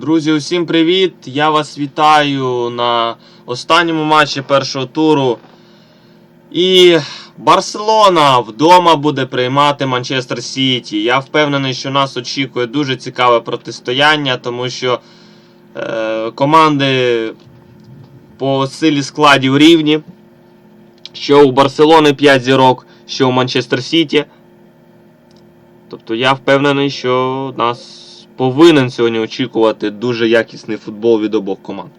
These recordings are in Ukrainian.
Друзі, усім привіт! Я вас вітаю на останньому матчі першого туру. І Барселона вдома буде приймати Манчестер Сіті. Я впевнений, що нас очікує дуже цікаве протистояння, тому що е, команди по силі складів рівні. Що у Барселони 5 зірок, що у Манчестер Сіті. Тобто я впевнений, що нас повинен сьогодні очікувати дуже якісний футбол від обох команд.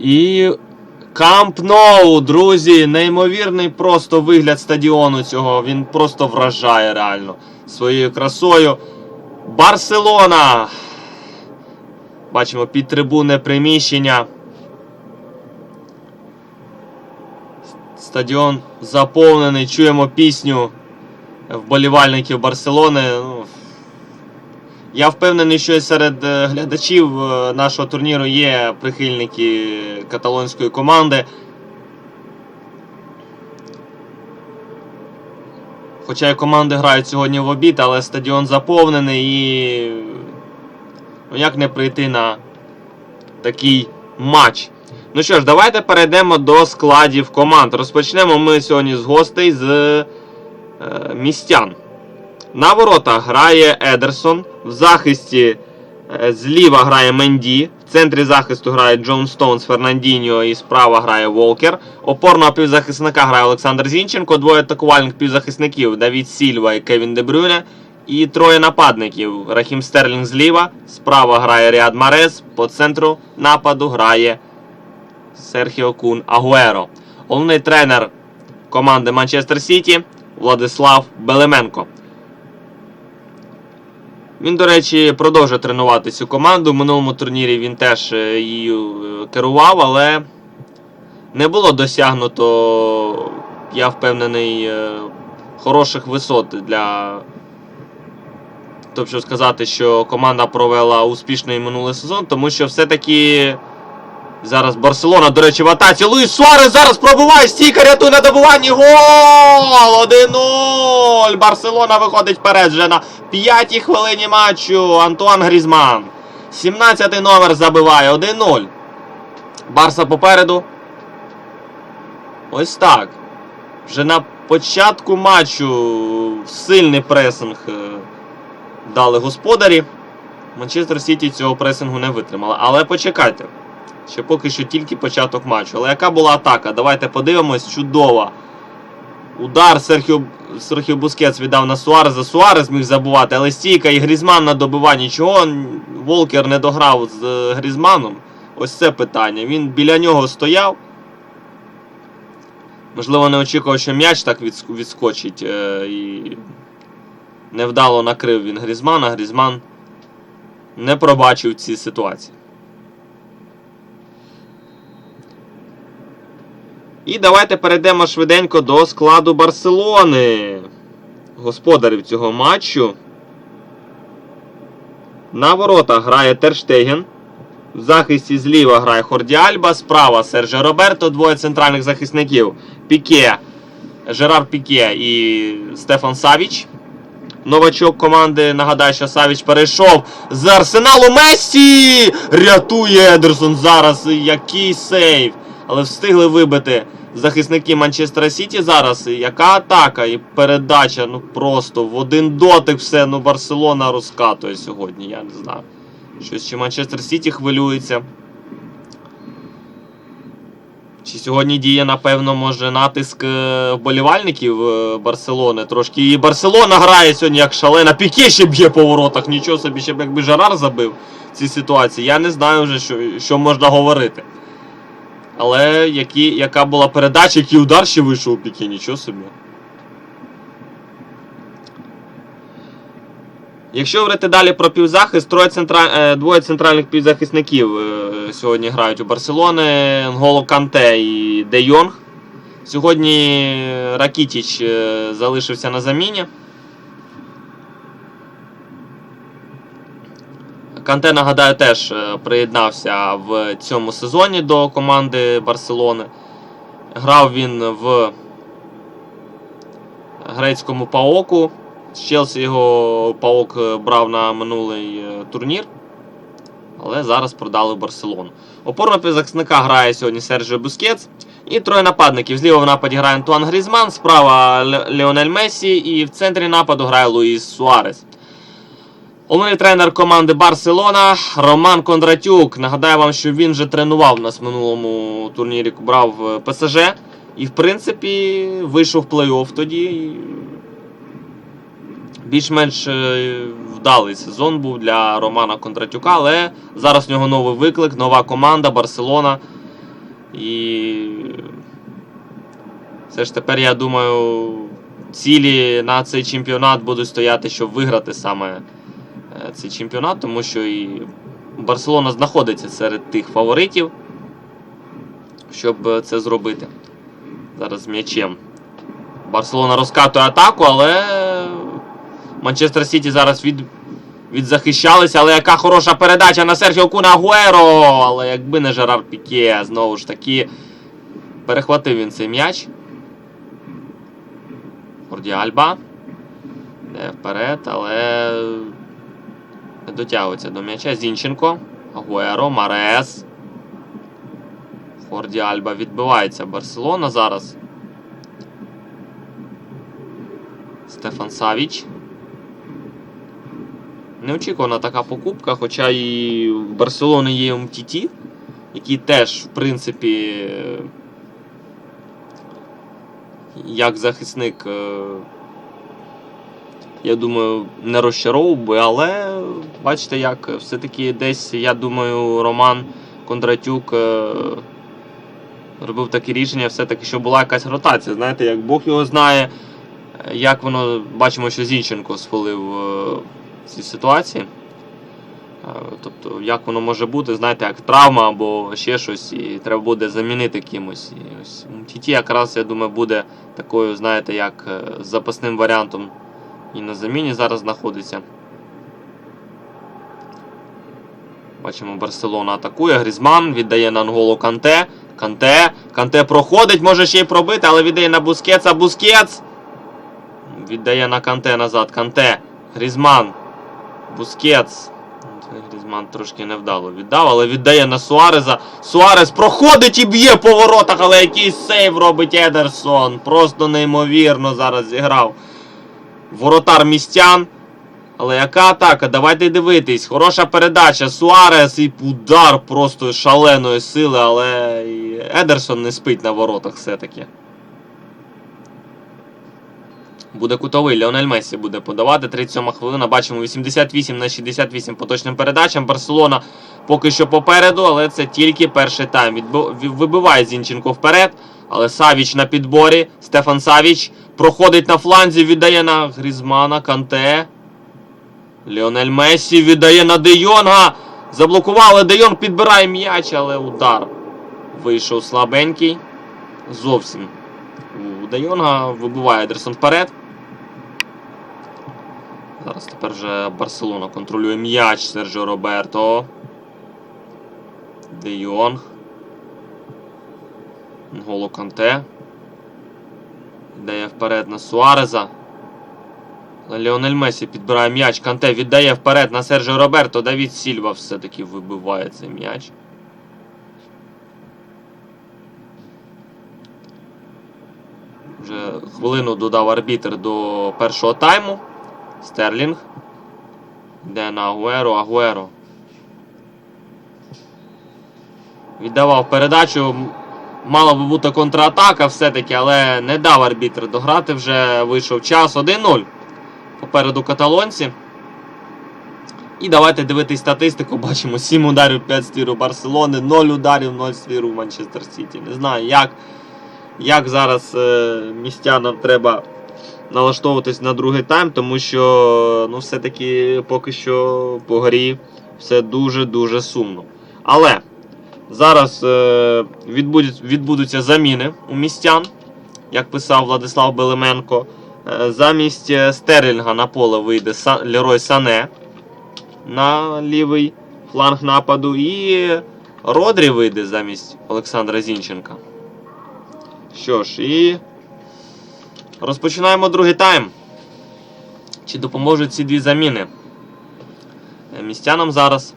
І Камп Ноу, друзі, неймовірний просто вигляд стадіону цього. Він просто вражає реально своєю красою. Барселона. Бачимо під трибунне приміщення. Стадіон заповнений. Чуємо пісню вболівальників Барселони. Ну, я впевнений, що серед е, глядачів е, нашого турніру є прихильники каталонської команди. Хоча і команди грають сьогодні в обід, але стадіон заповнений і. Ну як не прийти на такий матч. Ну що ж, давайте перейдемо до складів команд. Розпочнемо ми сьогодні з гостей з е, містян. На воротах грає Едерсон. В захисті е, зліва грає Менді. В центрі захисту грає Джон Стоунс, Фернандіньо і справа грає Волкер. Опорного півзахисника грає Олександр Зінченко. Двоє атакувальних півзахисників Давід Сільва і Кевін Дебрюне. І троє нападників. Рахім Стерлінг зліва. Справа грає Ріад Марес. По центру нападу грає Серхіо Кун Агуеро. Головний тренер команди Манчестер Сіті Владислав Белеменко. Він, до речі, продовжує тренувати цю команду. В минулому турнірі він теж е, її е, керував, але не було досягнуто, я впевнений, е, хороших висот для. Тобто сказати, що команда провела успішний минулий сезон, тому що все-таки зараз Барселона, до речі, в атаці. Луїс Суарес зараз пробиває стійка, рятує на добуванні. Гол! 1-0! Барселона виходить вперед вже на п'ятій хвилині матчу. Антуан Грізман. 17-й номер забиває 1-0. Барса попереду. Ось так. Вже на початку матчу сильний пресинг е, дали господарі. Манчестер Сіті цього пресингу не витримала. Але почекайте. Ще поки що тільки початок матчу. Але яка була атака? Давайте подивимось. Чудова. Удар Серхіо, Серхіо Бускетс віддав на Суареза. Суарес міг забувати, але стійка і Грізман на добиванні. Чого Волкер не дограв з е, Грізманом? Ось це питання. Він біля нього стояв. Можливо, не очікував, що м'яч так відскочить. е, невдало накрив він Грізмана. Грізман не пробачив ці ситуації. І давайте перейдемо швиденько до складу Барселони. Господарів цього матчу. На воротах грає Терштеген. В захисті зліва грає Хорді Альба, справа Серджо Роберто, двоє центральних захисників. Піке, Жерар Піке і Стефан Савіч. Новачок команди нагадаю, що Савіч перейшов з арсеналу Мессі! Рятує Едерсон зараз. Який сейв! Але встигли вибити захисники Манчестера Сіті зараз. Яка атака і передача, ну просто в один дотик все, ну Барселона розкатує сьогодні, я не знаю. Щось чи Манчестер Сіті хвилюється. Чи сьогодні діє, напевно, може натиск е, вболівальників е, Барселони трошки. І Барселона грає сьогодні як шалена. Піке ще б'є по воротах. Нічого собі, ще б якби Жерар забив в цій ситуації. Я не знаю вже, що, що можна говорити. Але які, яка була передача, який удар ще вийшов у Піке, нічого собі. Якщо говорити далі про півзахист, троє центра... е, двоє центральних півзахисників е, сьогодні грають у Барселони. Нголо Канте і Де Йонг. Сьогодні Ракітіч е, залишився на заміні. Канте, нагадаю, теж приєднався в цьому сезоні до команди Барселони. Грав він в грецькому Паоку. З Челсі його Паок е, брав на минулий е, турнір. Але зараз продали Барселону. Опорного півзахисника грає сьогодні Серджіо Бускетс. І троє нападників. Зліва в нападі грає Антуан Грізман, справа Леонель Месі і в центрі нападу грає Луїс Суарес. Головний тренер команди Барселона Роман Кондратюк. Нагадаю вам, що він вже тренував нас в минулому турнірі, брав е, ПСЖ. І, в принципі, вийшов в плей-офф тоді. Більш-менш е, вдалий сезон був для Романа Кондратюка, але зараз у нього новий виклик, нова команда Барселона. І все ж тепер, я думаю, цілі на цей чемпіонат будуть стояти, щоб виграти саме е, цей чемпіонат, тому що і Барселона знаходиться серед тих фаворитів, щоб е, це зробити. Зараз м'ячем. Барселона розкатує атаку, але Манчестер Сіті зараз від, відзахищалися. Але яка хороша передача на Серхіо Куна Агуеро! Але якби не Жерар Піке, знову ж таки, перехватив він цей м'яч. Альба. Не вперед, але не дотягується до м'яча. Зінченко. Агуеро, Марес. Хорді Альба відбивається Барселона зараз. Стефан Савіч. Неочікувана така покупка, хоча і в Барселони є МТТ, який теж, в принципі, як захисник, е, я думаю, не розчаровував би, але бачите, як все-таки десь, я думаю, Роман Кондратюк е, робив таке рішення, все-таки, щоб була якась ротація. Знаєте, як Бог його знає, як воно бачимо, що Зінченко схвалив е, цій ситуації. Е, Тобто, як воно може бути, знаєте, як травма або ще щось, і треба буде замінити кимось. І ось МТТ якраз, я думаю, буде такою, знаєте, як е, запасним варіантом і на заміні зараз знаходиться. Бачимо, Барселона атакує. Грізман віддає на Анголу Канте. Канте. Канте проходить, може ще й пробити, але віддає на Бускетса. Бускетс. Віддає на Канте назад. Канте. Грізман. Бускетс. Грізман трошки невдало віддав, але віддає на Суареза. Суарес проходить і б'є по воротах, але який сейв робить Едерсон. Просто неймовірно зараз зіграв. Воротар містян. Але яка атака? Давайте дивитись. Хороша передача. Суарес і удар просто шаленої сили, але Едерсон не спить на воротах все-таки. Буде кутовий. Леонель Месі буде подавати. 37 хвилина. Бачимо 88 на 68 по точним передачам. Барселона поки що попереду, але це тільки перший тайм. Вибиває Зінченко вперед. Але Савіч на підборі. Стефан Савіч проходить на фланзі, віддає на Грізмана, Канте. Леонель Месі віддає на Де Йонга. Заблокували. Де Йонг підбирає м'яч, але удар. Вийшов слабенький. Зовсім. У Де Йонга вибиває Едерсон вперед. Зараз тепер вже Барселона контролює м'яч Серджо Роберто. Де Йонг. Нголо Канте. Дає вперед на Суареза. Леонель Месі підбирає м'яч. Канте віддає вперед на Сержо Роберто. Давід Сільва все-таки вибиває цей м'яч. Вже хвилину додав арбітр до першого тайму. Стерлінг. Йде на Агуеро, Агуеро. Віддавав передачу. Мала би бути контратака все-таки, але не дав арбітр дограти. Вже вийшов час 1-0. Попереду каталонці. І давайте дивитись статистику. Бачимо 7 ударів, 5 ствір у Барселони, 0 ударів, 0 ствір у Манчестер Сіті. Не знаю, як, як зараз е, містянам треба налаштовуватись на другий тайм, тому що ну, все-таки поки що по грі все дуже-дуже сумно. Але зараз е, відбудуть, відбудуться заміни у містян, як писав Владислав Белеменко. Е, Замість Стерлінга на поле вийде Са- Лерой Сане. на лівий фланг нападу. І Родрі вийде замість Олександра Зінченка. Що ж, і розпочинаємо другий тайм. Чи допоможуть ці дві заміни? Е, Містянам зараз.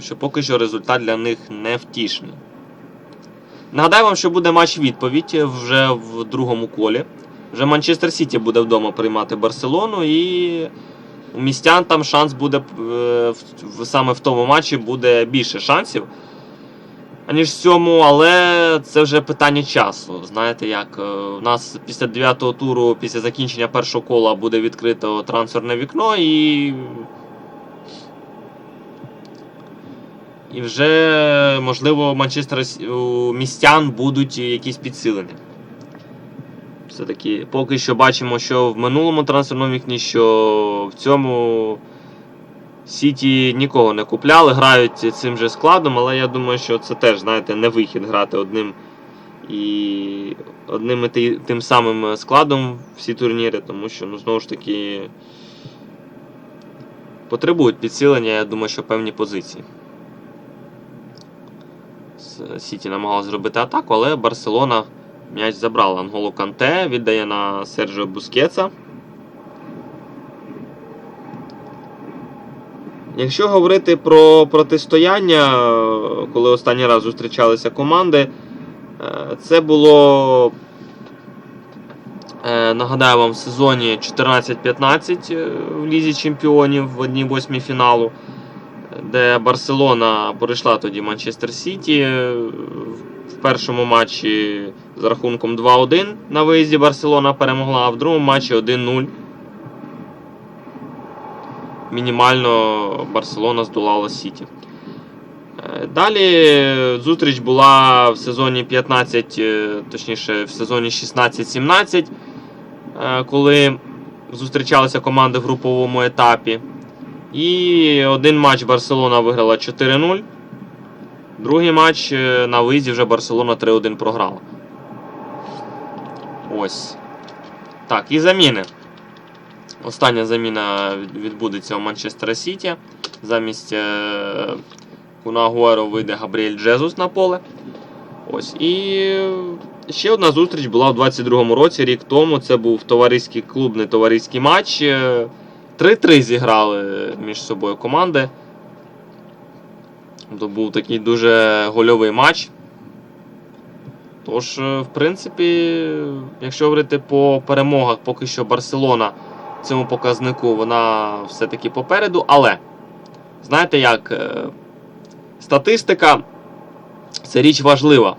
Що поки що результат для них невтішний. Нагадаю вам, що буде матч відповідь вже в другому колі. Вже Манчестер Сіті буде вдома приймати Барселону, і у містян там шанс буде е, саме в тому матчі буде більше шансів, аніж в цьому, але це вже питання часу. Знаєте, як е, у нас після 9-го туру, після закінчення першого кола буде відкрито трансферне вікно і. І вже, можливо, Манчестер містян будуть якісь підсилення. Все-таки поки що бачимо, що в минулому трансферному вікні, що в цьому Сіті нікого не купляли, грають цим же складом, але я думаю, що це теж, знаєте, не вихід грати одним і одним і тим самим складом всі турніри, тому що, ну, знову ж таки, потребують підсилення, я думаю, що певні позиції. Сіті намагалась зробити атаку, але Барселона м'яч забрала. Анголо Канте віддає на Серджіо Бускетса. Якщо говорити про протистояння, коли останній раз зустрічалися команди, е, це було, е, нагадаю вам, в сезоні 14-15 е, в Лізі Чемпіонів в 1-8 фіналу, де Барселона перейшла тоді Манчестер Сіті. В першому матчі з рахунком 2-1 на виїзді Барселона перемогла, а в другому матчі 1-0 мінімально Барселона здолала Сіті. Е, Далі зустріч була в сезоні 15, е, точніше, в сезоні 16-17, е, коли зустрічалися команди в груповому етапі. І один матч Барселона виграла 4-0. Другий матч на виїзді вже Барселона 3-1 програла. Ось. Так, і заміни. Остання заміна відбудеться у Манчестера Сіті. Замість е, Кунагуеро вийде Габріель Джезус на поле. Ось. І ще одна зустріч була в 22-му році, рік тому. Це був товариський клубний товариський матч. Е, 3-3 зіграли між собою команди. То був такий дуже гольовий матч. Тож, е, в принципі, якщо говорити по перемогах, поки що Барселона цьому показнику вона все-таки попереду. Але, знаєте як, е, статистика це річ важлива.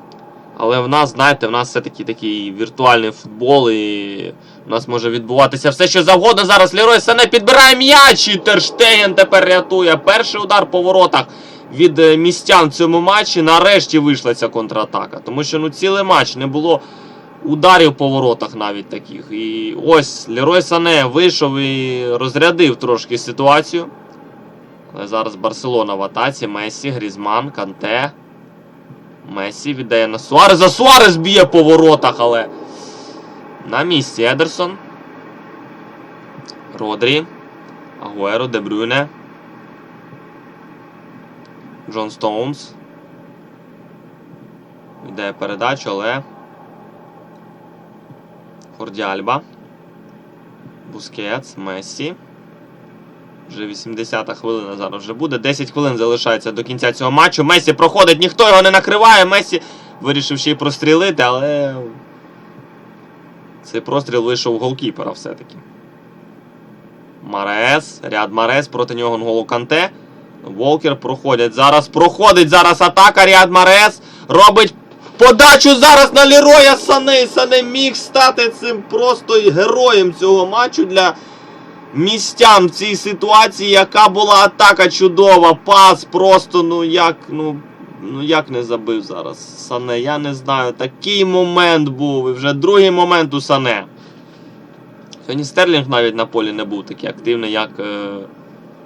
Але в нас, знаєте, в нас все-таки такий віртуальний футбол, і в нас може відбуватися все, що завгодно. Зараз Лерой Сане підбирає м'яч, і Терштеген тепер рятує. Перший удар по воротах від е, містян в цьому матчі. Нарешті вийшла ця контратака. Тому що ну, цілий матч не було ударів по воротах навіть таких. І ось Лерой Сане вийшов і розрядив трошки ситуацію. Але зараз Барселона в атаці. Месі, Грізман, Канте. Месі віддає на Суареза. Суарес б'є по воротах, але. На місці Едерсон. Родрі. Агуеро, Дебрюне. Джон Стоунс. Віддає передачу, але. Хорді Альба. Бускетс, Мессі. Вже 80-та хвилина зараз вже буде. 10 хвилин залишається до кінця цього матчу. Месі проходить, ніхто його не накриває. Месі вирішив ще й прострілити, але. Цей простріл вийшов у голкіпера все-таки. Марес. Ряд Марес проти нього Нголо Канте. Волкер проходять. Зараз проходить зараз атака. Ряд Марес. Робить подачу зараз на Лероя Сане. Сане міг стати цим просто героєм цього матчу для містян в цій ситуації, яка була атака чудова. Пас просто, ну як, ну. Ну як не забив зараз Сане, я не знаю. Такий момент був. І вже другий момент у Сане. Сьогодні Стерлінг навіть на полі не був такий активний, як е,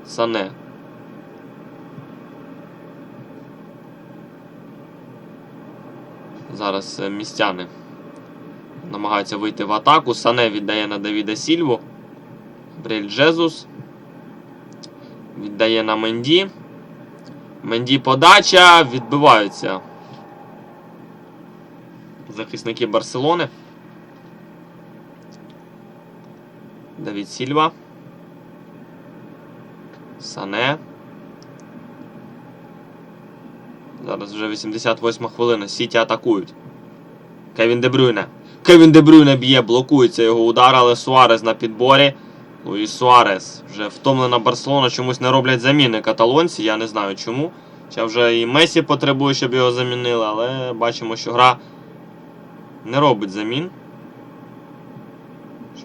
Сане. Зараз е, містяни намагаються вийти в атаку. Сане віддає на Давіда Сільву. Брель Джезус. Віддає на Менді. Менді подача. Відбиваються. Захисники Барселони. Давід Сільва. Сане. Зараз вже 88 хвилина. Сіті атакують. Кевін Дебрюйне. Кевін Дебрюйне б'є, блокується його удар, але Суарес на підборі. Луїс Суарес. Вже втомлена Барселона, чомусь не роблять заміни каталонці, я не знаю чому. Хоча вже і Месі потребує, щоб його замінили, але бачимо, що гра не робить замін.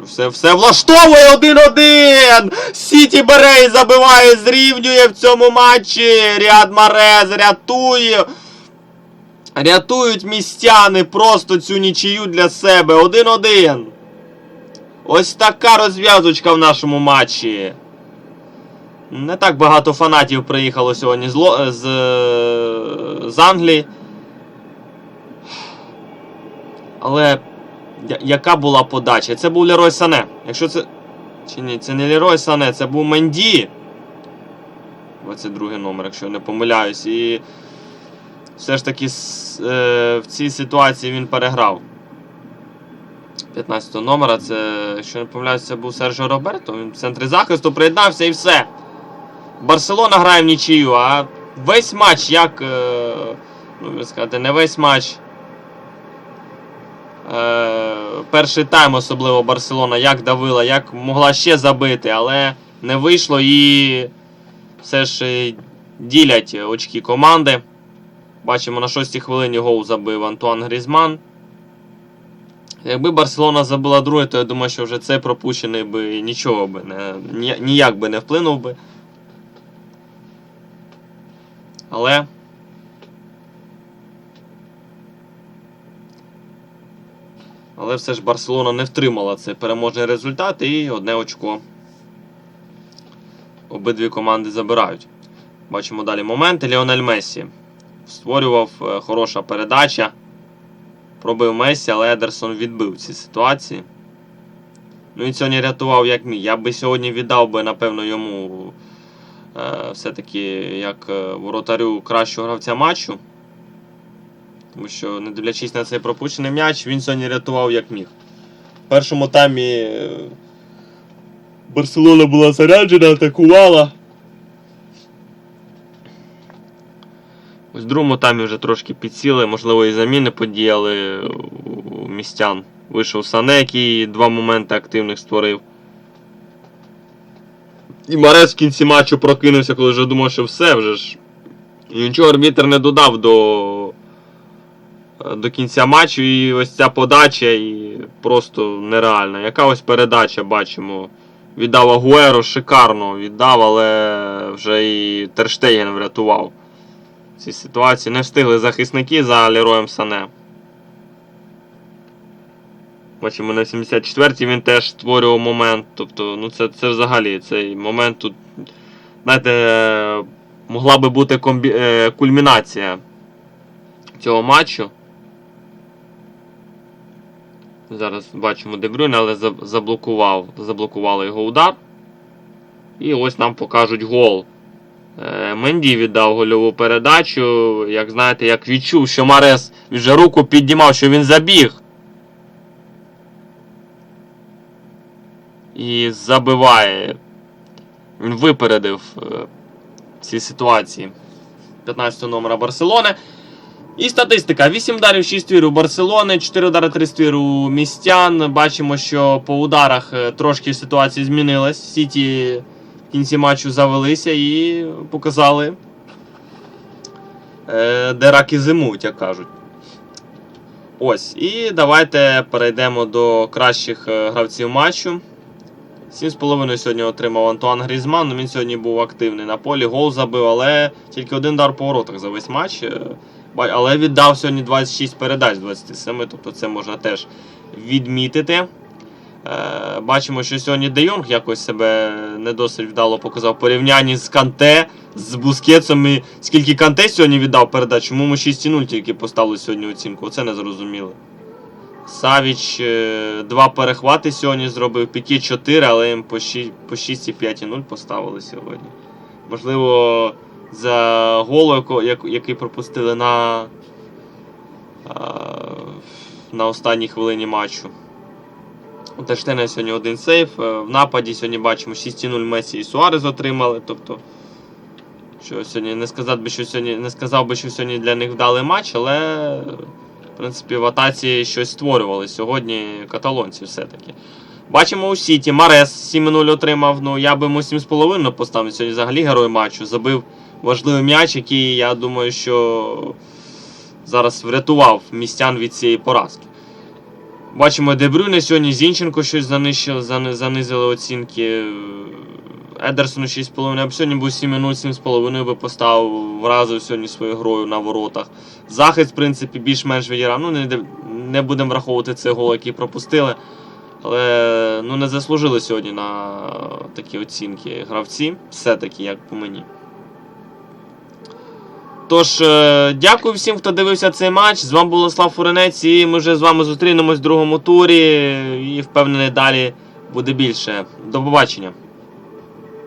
Все, все влаштовує 1-1! Сіті бере і забиває, зрівнює в цьому матчі. Ріад Марез рятує. Рятують містяни просто цю нічию для себе. 1-1. Ось така розв'язочка в нашому матчі. Не так багато фанатів приїхало сьогодні з, з, з Англії. Але яка була подача? Це був Лерой Сане. Якщо це. Чи ні, це не Лерой Сане, це був Менді. 22 номер, якщо я не помиляюсь. І все ж таки е, в цій ситуації він переграв. 15 номера, це, якщо не помиляюсь, це був Сержо Роберто. Він в центрі захисту приєднався і все. Барселона грає в нічию, а весь матч, як. Е, ну, сказати, не весь матч. Е, перший тайм, особливо Барселона, як давила, як могла ще забити, але не вийшло і все ж е, ділять очки команди. Бачимо, на 6 хвилині гол забив Антуан Грізман. Якби Барселона забила друге, то я думаю, що вже цей пропущений би нічого би не, ніяк би не вплинув би. Але. Але все ж Барселона не втримала цей переможний результат і одне очко. Обидві команди забирають. Бачимо далі моменти. Ліонель Мессі створював е, хороша передача. Пробив Месі, але Едерсон відбив ці ситуації. Ну і сьогодні рятував як міг. Я би сьогодні віддав би, напевно, йому е, все-таки як е, воротарю кращого гравця матчу. Тому що, не дивлячись на цей пропущений м'яч, він сьогодні рятував як міг. В першому таймі е, Барселона була заряджена, атакувала. Ось в другому таймі вже трошки підсіли, можливо, і заміни подіяли у містян. Вийшов Сане, який два моменти активних створив. І Марес в кінці матчу прокинувся, коли вже думав, що все вже ж. І нічого арбітр не додав до, до кінця матчу. І ось ця подача і просто нереальна. Яка ось передача бачимо. Віддав Агуеро, шикарно віддав, але вже і Терштеген врятував в цій ситуації. Не встигли захисники за Лероєм Сане. Бачимо, на 74-й він теж створював момент. Тобто, ну це, це взагалі цей момент тут. Знаєте, могла би бути комбі... е, кульмінація цього матчу. Зараз бачимо Дебрюйне, але заблокував, заблокували його удар. І ось нам покажуть гол. Е, Менді віддав гольову передачу. Як знаєте, як відчув, що Марес вже руку піднімав, що він забіг. І забиває. Він випередив е, ці ситуації 15 номера Барселони. І статистика: 8 ударів, 6 вір у Барселони, 4 удари 3 ствір у містян. Бачимо, що по ударах е, трошки ситуація змінилась. Сіті в кінці матчу завелися і показали, е, де раки зимують, як кажуть. Ось. І давайте перейдемо до кращих е, гравців матчу. 7,5 сьогодні отримав Антуан Грізман. Ну, Він сьогодні був активний на полі, гол забив, але тільки один удар по воротах за весь матч. Але віддав сьогодні 26 передач 27, тобто це можна теж відмітити. Е, Бачимо, що сьогодні Де Йонг якось себе не досить вдало показав в порівнянні з Канте, з Бускетсом. І скільки Канте сьогодні віддав передач, чому ми 6,0 тільки поставили сьогодні оцінку. Оце не зрозуміло. Савіч е, два перехвати сьогодні зробив, Піке 4, але їм по 6 по 6 і 5,0 поставили сьогодні. Можливо, за гол, який пропустили на, на останній хвилині матчу. У Тештена сьогодні один сейф. Е, В нападі сьогодні бачимо 6-0 Месі і Суарез отримали. Тобто, що сьогодні не сказав би, що сьогодні не сказав би, що сьогодні для них вдалий матч, але в принципі в атаці щось створювали сьогодні каталонці все-таки. Бачимо у Сіті. Марес 7-0 отримав. Ну, я би йому 7,5 поставив сьогодні взагалі герой матчу. Забив важливий м'яч, який, я думаю, що зараз врятував містян від цієї поразки. Бачимо, Дебрюне сьогодні Зінченко щось занищили, зани- занизили оцінки. Едерсону 6,5. Я б сьогодні був 7 минут, 7,5 би поставив, вразив сьогодні своєю грою на воротах. Захист, в принципі, більш-менш відіграв. Ну, не, не будемо враховувати цей гол, який пропустили. Але ну, не заслужили сьогодні на такі оцінки гравці. Все-таки, як по мені. Тож, е, дякую всім, хто дивився цей матч. З вами був Слав Фуренець, і ми вже з вами зустрінемось в другому турі. І впевнений, далі буде більше. До побачення.